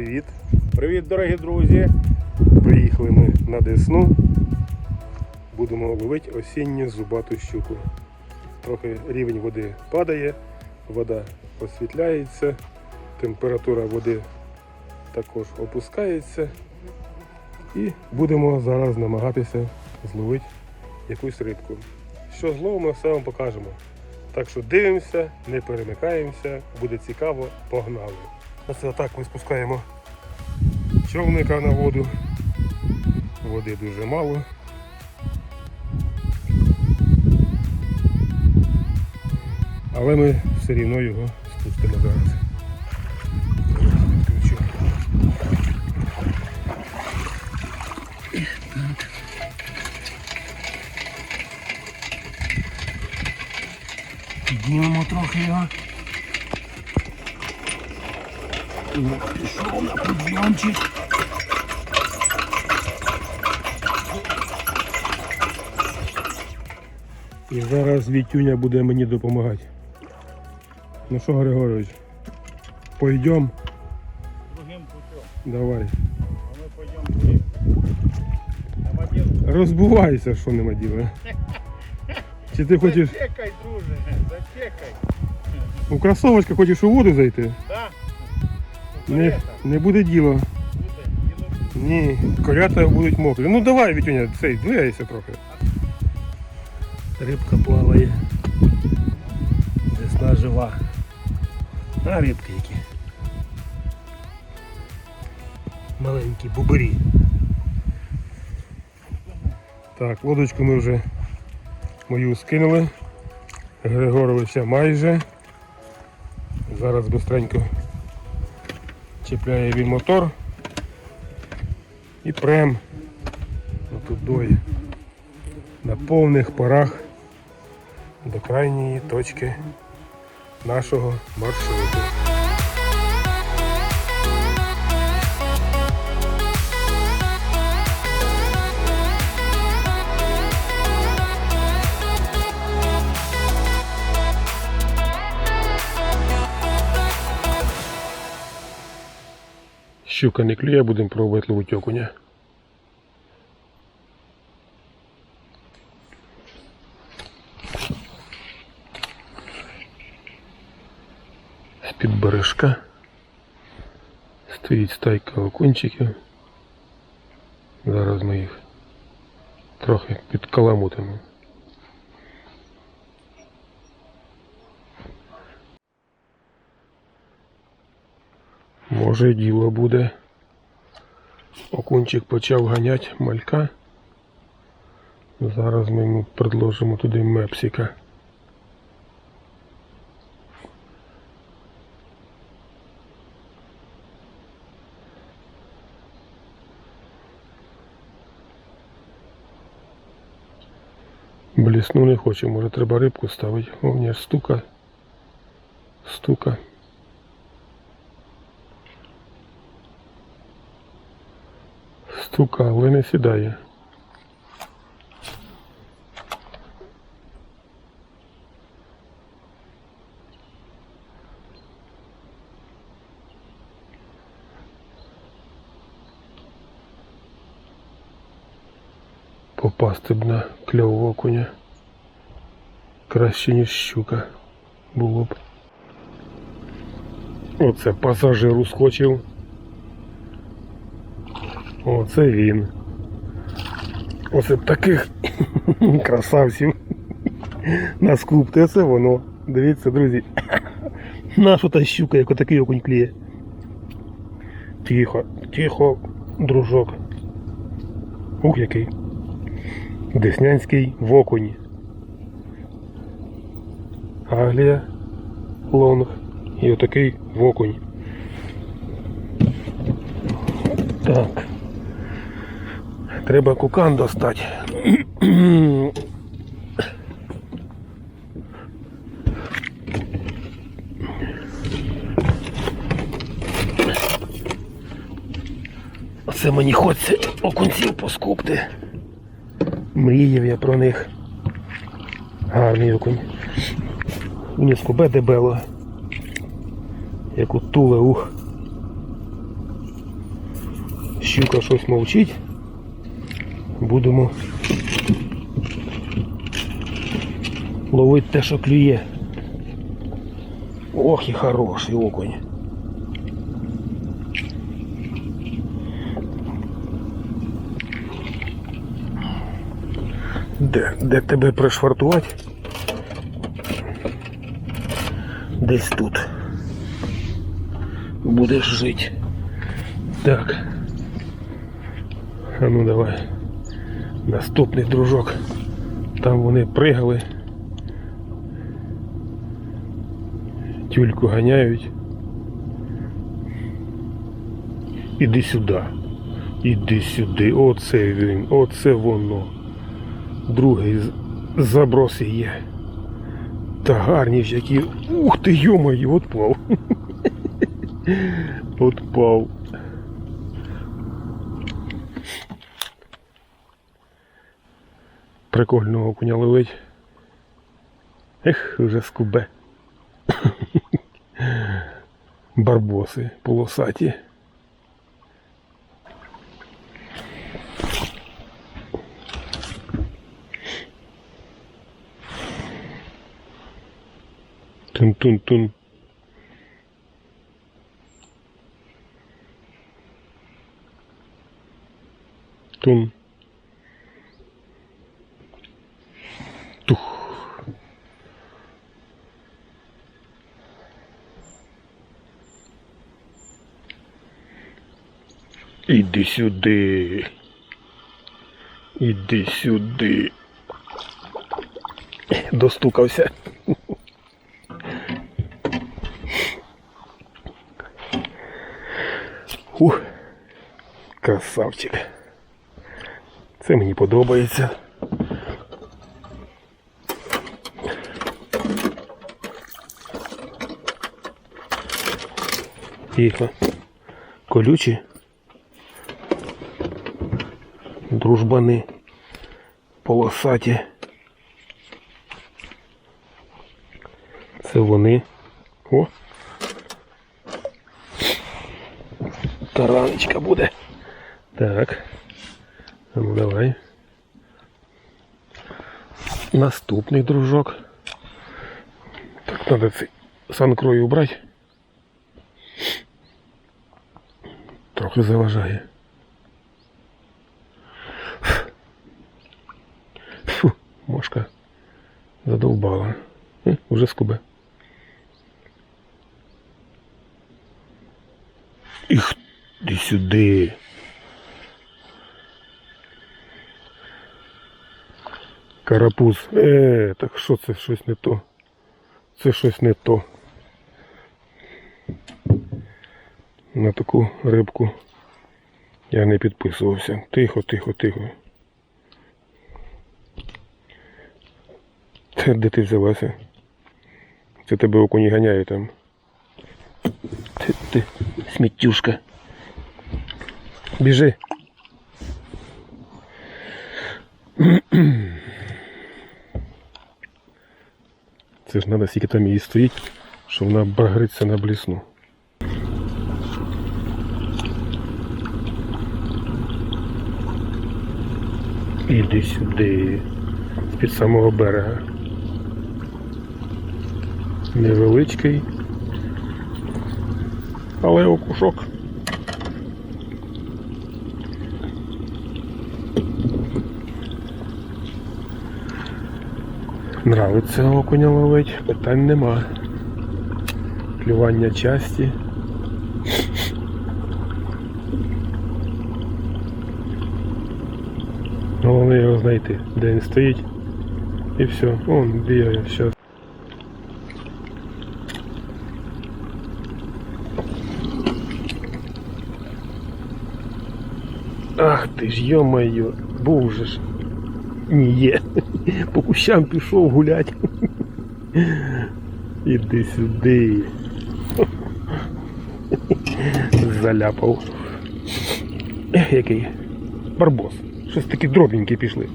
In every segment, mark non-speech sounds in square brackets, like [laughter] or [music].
Привіт! Привіт, дорогі друзі! Приїхали ми на Десну. Будемо ловити осінню зубату щуку. Трохи рівень води падає, вода освітляється, температура води також опускається. І будемо зараз намагатися зловити якусь рибку. Що зловимо, все вам покажемо. Так що дивимося, не перемикаємося, буде цікаво, погнали. Оце отак ми спускаємо човника на воду. Води дуже мало. Але ми все рівно його спустимо зараз. Піднімемо трохи його. О, пішов на підйомчик. І зараз Вітюня буде мені допомагати. Ну що, Григорович, пойдемо? Другим путем. Давай. А ми пойдемо другим. Розбувайся, що нема діла. Чи ти хочеш Зачекай, друже, зачекай. у кросовочка хочеш у воду зайти? Не, не буде діла. Діло Ні, колята будуть мокрі. Ну давай, Вітюня, цей, двигайся трохи. Рибка плаває. Весна жива. А рибки які. Маленькі бубирі. Так, лодочку ми вже мою скинули. Григоровича майже. Зараз быстренько чіпляє він мотор. І прем. Туди на повних парах до крайньої точки нашого маршруту. Щука не клює, будемо пробувати ловити окуня. З-під бережка стоїть стайка окунчиків. Зараз ми їх трохи підкаламутимо. Може діло буде. Окунчик почав ганяти малька. Зараз ми йому предложимо туди мепсика. Блісну не хоче, може треба рибку ставити. О, ні, стука. Стука. Стука, але не сідає. Попасти б на кльов окуня. Краще, ніж щука. Було б. Оце пасажир ускочив. Оце він. Оце таких [laughs] красавців. На скупти, це воно. Дивіться, друзі. [coughs] Наша та щука, як отакий окунь кліє. Тихо, тихо, дружок. Ух, який. Деснянський в окуні. Аглія, лонг і отакий в окунь. Так. Треба кукан достати. Оце мені хочеться окунців поскупти. Мріяв я про них. Гарний окунь. Мені скубе дебело. Як у туле ух. щука щось мовчить. Будемо ловити те, що клює. Ох і хороший окунь. Де, де тебе пришвартувати? Десь тут. Будеш жити. Так. А ну давай. Наступний дружок. Там вони пригали. Тюльку ганяють. Іди сюди. Іди сюди. Оце він. Оце воно. Другий заброс є. Та гарні ж які. Ух ти, йомаю, отпав. [laughs] Отпав. Прикольного окуня ловить. Ех, вже скубе. [coughs] Барбоси полосаті. Тун-тун-тун. Тун. Іди сюди. Іди сюди. Достукався. Ух, красавчик. Це мені подобається. Тихо. Колючі. Дружбани. Полосаті. Це вони. О! Тараночка буде. Так. Ну давай. Наступний дружок. Так, треба цей санкрою убрати. Трохи заважає. Фу, мошка задовбала. Е, Уже скубе. Їх іди сюди. Карапуз. Е, так що це щось не то? Це щось не то. На таку рибку я не підписувався. Тихо, тихо, тихо. Та [laughs] де ти взялася? Це тебе окуні ганяє там. Ти, ти сміттюшка. Біжи. Це ж треба скільки там її стоїть, що вона багриться на блісну. Іди сюди, з-під самого берега. Невеличкий, але окушок. Нравиться окуня ловить, питань нема. Клювання часті. Головне його знайти, де він стоїть. І все. Он бігає зараз. Ах ти ж, йо-моє, був же ж. Ні, є. По кущам пішов гулять. Іди сюди. Заляпав. Ех, який барбос. Щось такі дробінькі пішли.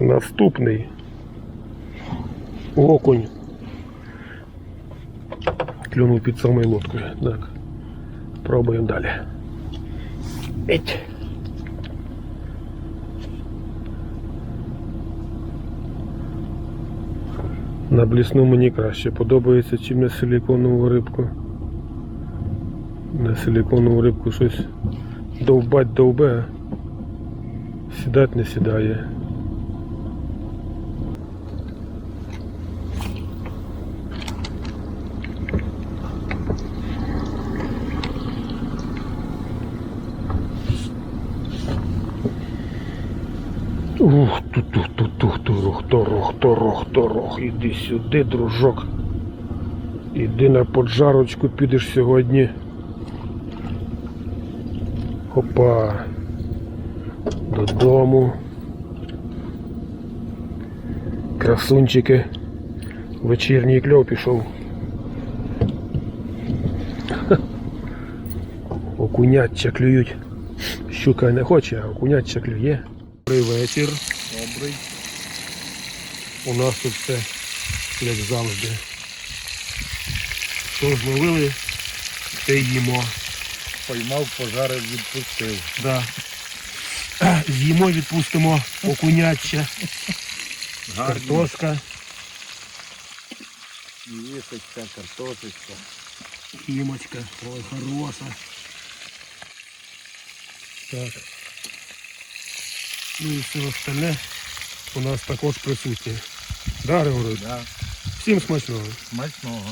Наступний окунь. Клюнув під самою лодкою. Так. Пробуємо далі. Еть. На блісну мені краще подобається, чим на силіконову рибку. На силіконову рибку щось довбать довбе, а сідать не сідає. Ух, тут, тут, тут, тут, турох, торох, торох, торох. Іди сюди, дружок. Іди на поджарочку підеш сьогодні. Опа. Додому. Красунчики. Вечірній кльов пішов. Ха. Окуняча клюють. Щука не хоче, а окуняча клює. Добрий вечір. Добрий. У нас тут все як завжди. Що зловили, те їмо. Поймав, пожарив, відпустив. Да. З'їмо, відпустимо окуняча, картошка, Їсочка, картошечка. кімочка, ой, хороша. Так. Ну і все остальне у нас також присутнє. Да, Григорович? Да. Всім смачного. Смачного.